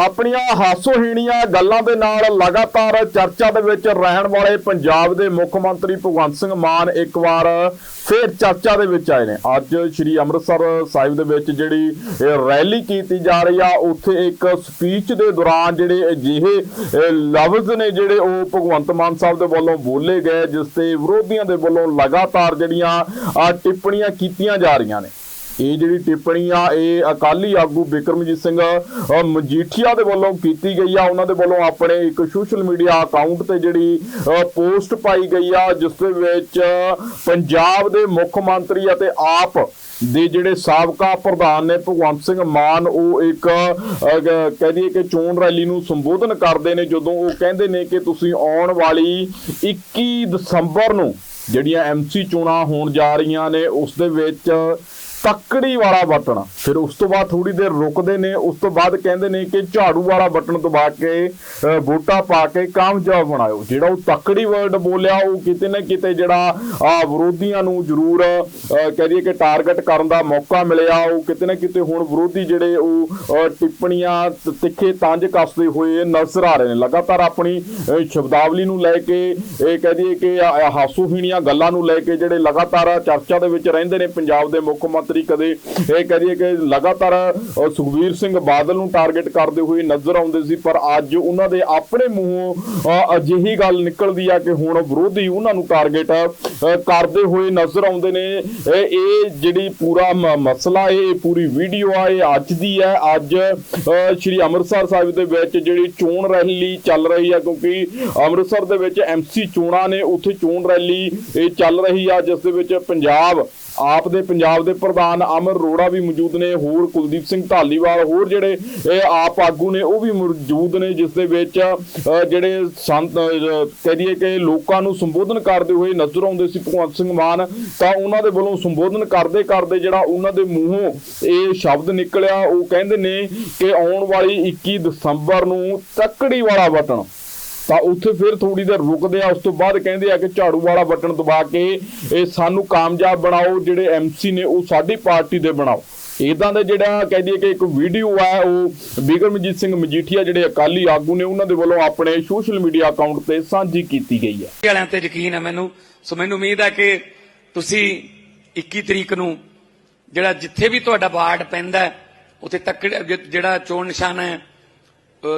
ਆਪਣੀਆਂ ਹਾਸੋਹੀਣੀਆਂ ਗੱਲਾਂ ਦੇ ਨਾਲ ਲਗਾਤਾਰ ਚਰਚਾ ਦੇ ਵਿੱਚ ਰਹਿਣ ਵਾਲੇ ਪੰਜਾਬ ਦੇ ਮੁੱਖ ਮੰਤਰੀ ਭਗਵੰਤ ਸਿੰਘ ਮਾਨ ਇੱਕ ਵਾਰ ਫੇਰ ਚਰਚਾ ਦੇ ਵਿੱਚ ਆਏ ਨੇ। ਅੱਜ ਸ੍ਰੀ ਅੰਮ੍ਰਿਤਸਰ ਸਾਹਿਬ ਦੇ ਵਿੱਚ ਜਿਹੜੀ ਰੈਲੀ ਕੀਤੀ ਜਾ ਰਹੀ ਆ, ਉੱਥੇ ਇੱਕ ਸਪੀਚ ਦੇ ਦੌਰਾਨ ਜਿਹੜੇ ਅਜਿਹੇ ਲਫ਼ਜ਼ ਨੇ ਜਿਹੜੇ ਉਹ ਭਗਵੰਤ ਮਾਨ ਸਾਹਿਬ ਦੇ ਵੱਲੋਂ ਬੋਲੇ ਗਏ, ਜਿਸ ਤੇ ਵਿਰੋਧੀਆਂ ਦੇ ਵੱਲੋਂ ਲਗਾਤਾਰ ਜਿਹੜੀਆਂ ਟਿੱਪਣੀਆਂ ਕੀਤੀਆਂ ਜਾ ਰਹੀਆਂ ਨੇ। ਇਹ ਜਿਹੜੀ ਟਿੱਪਣੀ ਆ, ਇਹ ਅਕਾਲੀ ਆਗੂ ਬਿਕਰਮਜੀਤ ਸਿੰਘ ਮਜੀਠੀਆ ਦੇ ਵੱਲੋਂ ਕੀਤੀ ਗਈ ਆ। ਉਹਨਾਂ ਦੇ ਵੱਲੋਂ ਆਪਣੇ ਇੱਕ ਸੋਸ਼ਲ ਮੀਡੀਆ ਅਕਾਊਂਟ ਤੇ ਜਿਹੜੀ ਪੋਸਟ ਪਾਈ ਗਈ ਆ, ਜਿਸ ਦੇ ਵਿੱਚ ਪੰਜਾਬ ਦੇ ਮੁੱਖ ਮੰਤਰੀ ਅਤੇ ਆਪ ਦੇ ਜਿਹੜੇ ਸਾਬਕਾ ਪ੍ਰਧਾਨ ਨੇ ਭਗਵੰਤ ਸਿੰਘ ਮਾਨ, ਉਹ ਇੱਕ ਕਹਿ ਦਈਏ ਕਿ ਚੋਣ ਰੈਲੀ ਨੂੰ ਸੰਬੋਧਨ ਕਰਦੇ ਨੇ, ਜਦੋਂ ਉਹ ਕਹਿੰਦੇ ਨੇ ਕਿ ਤੁਸੀਂ ਆਉਣ ਵਾਲੀ 21 ਦਸੰਬਰ ਨੂੰ ਜਿਹੜੀਆਂ ਐਮਸੀ ਚੋਣਾਂ ਹੋਣ ਜਾ ਰਹੀਆਂ ਨੇ, ਉਸ ਦੇ ਵਿੱਚ ਤੱਕੜੀ ਵਾਲਾ ਬਟਨ। ਫਿਰ ਉਸ ਤੋਂ ਬਾਅਦ ਥੋੜੀ ਦੇਰ ਰੁਕਦੇ ਨੇ ਉਸ ਤੋਂ ਬਾਅਦ ਕਹਿੰਦੇ ਨੇ ਕਿ ਝਾੜੂ ਵਾਲਾ ਬਟਨ ਦਬਾ ਕੇ ਵੋਟਾਂ ਪਾ ਕੇ ਕਾਮਯਾਬ ਬਣਾਇਓ। ਜਿਹੜਾ ਉਹ ਤੱਕੜੀ ਵਰਡ ਬੋਲਿਆ ਉਹ ਕਿਤੇ ਨਾ ਕਿਤੇ ਜਿਹੜਾ ਵਿਰੋਧੀਆਂ ਨੂੰ ਜ਼ਰੂਰ ਅ, ਕਹਿ ਦਈਏ ਕਿ ਟਾਰਗੇਟ ਕਰਨ ਦਾ ਮੌਕਾ ਮਿਲਿਆ। ਉਹ ਕਿਤੇ ਨਾ ਕਿਤੇ ਹੁਣ ਵਿਰੋਧੀ ਜਿਹੜੇ ਉਹ ਟਿੱਪਣੀਆਂ ਤਿੱਖੇ ਤੰਜ ਕੱਸਦੇ ਹੋਏ ਨਜ਼ਰ ਆ ਰਹੇ ਨੇ। ਲਗਾਤਾਰ ਆਪਣੀ ਸ਼ਬਦਾਵਲੀ ਨੂੰ ਲੈ ਕੇ ਇਹ ਕਹਿ ਦਈਏ ਕਿ ਹਾਸੂਹੀਣੀਆਂ ਗੱਲਾਂ ਨੂੰ ਲੈ ਕੇ ਜਿਹੜੇ ਲਗਾਤਾਰ ਚਰਚਾ ਦੇ ਵਿੱਚ ਰਹਿੰਦੇ ਨੇ ਪੰਜਾਬ ਦੇ ਮੁੱਖ ਮੰਤਰੀ ਕਦੇ ਇਹ ਕਹਿ ਦਈਏ ਕਿ ਲਗਾਤਾਰ ਅ, ਸੁਖਬੀਰ ਸਿੰਘ ਬਾਦਲ ਨੂੰ ਟਾਰਗੇਟ ਕਰਦੇ ਹੋਏ ਨਜ਼ਰ ਆਉਂਦੇ ਸੀ ਪਰ ਅੱਜ ਉਹਨਾਂ ਦੇ ਆਪਣੇ ਮੂੰਹੋਂ ਅਜਿਹੀ ਗੱਲ ਨਿਕਲਦੀ ਆ ਕਿ ਹੁਣ ਵਿਰੋਧੀ ਉਹਨਾਂ ਨੂੰ ਟਾਰਗੇਟ ਕਰਦੇ ਹੋਏ ਨਜ਼ਰ ਆਉਂਦੇ ਨੇ। ਇਹ ਜਿਹੜੀ ਪੂਰਾ ਮਸਲਾ ਇਹ ਪੂਰੀ ਵੀਡੀਓ ਆ ਇਹ ਅੱਜ ਦੀ ਹੈ। ਅੱਜ ਸ਼੍ਰੀ ਅੰਮ੍ਰਿਤਸਰ ਸਾਹਿਬ ਦੇ ਵਿੱਚ ਜਿਹੜੀ ਚੋਣ ਰੈਲੀ ਚੱਲ ਰਹੀ ਹੈ ਕਿਉਂਕਿ ਅੰਮ੍ਰਿਤਸਰ ਦੇ ਵਿੱਚ ਐਮਸੀ ਚੋਣਾਂ ਨੇ ਉੱਥੇ ਚੋਣ ਰੈਲੀ ਇਹ ਚੱਲ ਰਹੀ ਆ ਜਿਸ ਦੇ ਵਿੱਚ ਪੰਜਾਬ ਆਪ ਦੇ ਪੰਜਾਬ ਦੇ ਪ੍ਰਧਾਨ ਅਮਰ ਅਰੋੜਾ ਵੀ ਮੌਜੂਦ ਨੇ ਹੋਰ ਕੁਲਦੀਪ ਸਿੰਘ ਢਾਲੀਵਾਲ ਹੋਰ ਜਿਹੜੇ ਇਹ ਆਪ ਆਗੂ ਨੇ ਉਹ ਵੀ ਮੌਜੂਦ ਨੇ ਜਿਸ ਦੇ ਵਿੱਚ ਜਿਹੜੇ ਸੰਤ ਅ, ਕਹਿ ਦਈਏ ਕਿ ਲੋਕਾਂ ਨੂੰ ਸੰਬੋਧਨ ਕਰਦੇ ਹੋਏ ਨਜ਼ਰ ਆਉਂਦੇ ਸੀ ਭਗਵੰਤ ਸਿੰਘ ਮਾਨ ਤਾਂ ਉਹਨਾਂ ਦੇ ਵੱਲੋਂ ਸੰਬੋਧਨ ਕਰਦੇ ਕਰਦੇ ਜਿਹੜਾ ਉਹਨਾਂ ਦੇ ਮੂੰਹੋਂ ਇਹ ਸ਼ਬਦ ਨਿਕਲਿਆ ਉਹ ਕਹਿੰਦੇ ਨੇ ਕਿ ਆਉਣ ਵਾਲੀ 21 ਦਸੰਬਰ ਨੂੰ ਤੱਕੜੀ ਵਾਲਾ ਵਟਣ। ਤਾਂ ਉੱਥੇ ਫਿਰ ਥੋੜੀ ਦੇਰ ਰੁਕਦੇ ਆ, ਉਸ ਤੋਂ ਬਾਅਦ ਕਹਿੰਦੇ ਆ ਕਿ ਝਾੜੂ ਵਾਲਾ ਬਟਨ ਦਬਾ ਕੇ ਇਹ ਸਾਨੂੰ ਕਾਮਯਾਬ ਬਣਾਓ, ਜਿਹੜੇ ਐਮਸੀ ਨੇ ਉਹ ਸਾਡੀ ਪਾਰਟੀ ਦੇ ਬਣਾਓ। ਇਦਾਂ ਦਾ ਜਿਹੜਾ ਕਹਿ ਦਈਏ ਕਿ ਇੱਕ ਵੀਡੀਓ ਆ, ਉਹ ਬਿਕਰਮਜੀਤ ਸਿੰਘ ਮਜੀਠੀਆ ਜਿਹੜੇ ਅਕਾਲੀ ਆਗੂ ਨੇ, ਉਹਨਾਂ ਦੇ ਵੱਲੋਂ ਆਪਣੇ ਸੋਸ਼ਲ ਮੀਡੀਆ ਅਕਾਊਂਟ ਤੇ ਸਾਂਝੀ ਕੀਤੀ ਗਈ ਹੈ। ਵਾਲਿਆਂ ਤੇ ਯਕੀਨ ਹੈ ਮੈਨੂੰ। ਸੋ ਮੈਨੂੰ ਉਮੀਦ ਹੈ ਕਿ ਤੁਸੀਂ 21 ਤਰੀਕ ਨੂੰ ਜਿਹੜਾ ਜਿੱਥੇ ਵੀ ਤੁਹਾਡਾ ਵਾਰਡ ਪੈਂਦਾ, ਉੱਥੇ ਤੱਕ ਜਿਹੜਾ ਚੋਣ ਨਿਸ਼ਾਨ ਹੈ